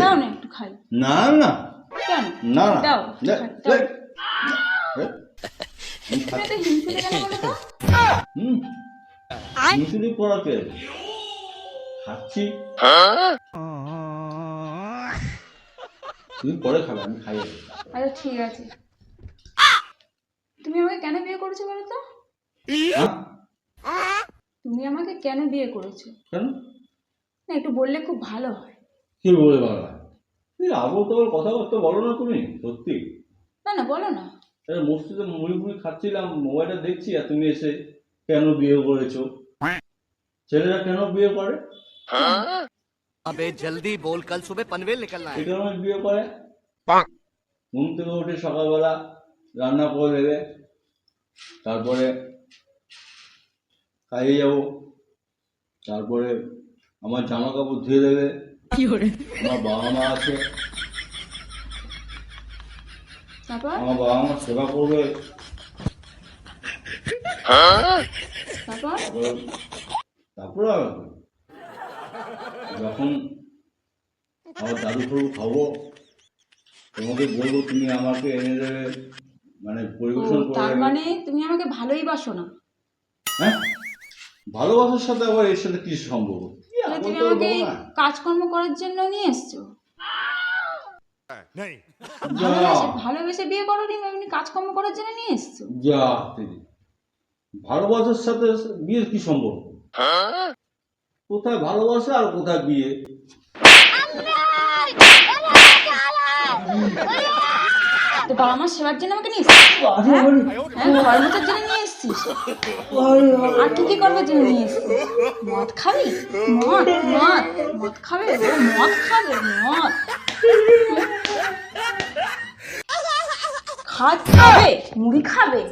দাও না একটু খাই। না না। কেন? না না। দাও খাচ্ছি। মিশুরি পড়াকে খাচ্ছি। তুমি পরে খাবে আমি খাই আচ্ছা ঠিক আছে। তুমি আমাকে কেন বিয়ে করেছ বলো তো? হ্যাঁ? তুমি আমাকে কেন বিয়ে করেছ? না একটু বললে খুব ভালো হয়। কি বলে ভালো আবু তোমার বলো না তুমি সত্যি। না না বলো না। মসজিদে মুড়ি খাচ্ছিলাম মোবাইলটা দেখছি আর তুমি এসে কেন বিয়ে করেছ? ছেলেরা কেন বিয়ে করে? আবে জলদি বল কাল সুবে পনভেল নিকলনা হ্যায়। কেন বিয়ে করে। ঘুম থেকে উঠে সকালবেলা রান্না করে দেবে। তারপরে কাজে যাব। তারপরে আমার জামা কাপড় ধুয়ে দেবে। আমার বাবা মা আছে। আমার বাবা মা সেবা করবে। তারপর? যখন আমার দাদু খাব তোমাকে বলব তুমি আমাকে এনে দেবে। মানে পরিবেশন তার মানে তুমি আমাকে ভালোই বাসো না। হ্যাঁ? ভালোবাসার সাথে আবার এর সাথে কি সম্পর্ক? তুমি আমাকে কাজকর্ম করার জন্য নিয়ে এসছো? ভালোবেসে ভালোবেসে বিয়ে করোনি এমনি কাজকর্ম করার জন্য নিয়ে এসছো? যা। ভালোবাসার সাথে বিয়ের কি সম্পর্ক? কোথায় ভালোবাসা আর কোথায় বিয়ে? তো বাবা মা সেবার জন্য আমাকে নিয়ে এসেছিস? হ্যাঁ? হ্যাঁ জন্য নিয়ে এসছিস? আর কি কি করব জন্য নিয়ে এসছিস? মদ খাবি? মদ মদ মদ খাবে? মদ খাবে মদ। খাবে মুড়ি খাবে।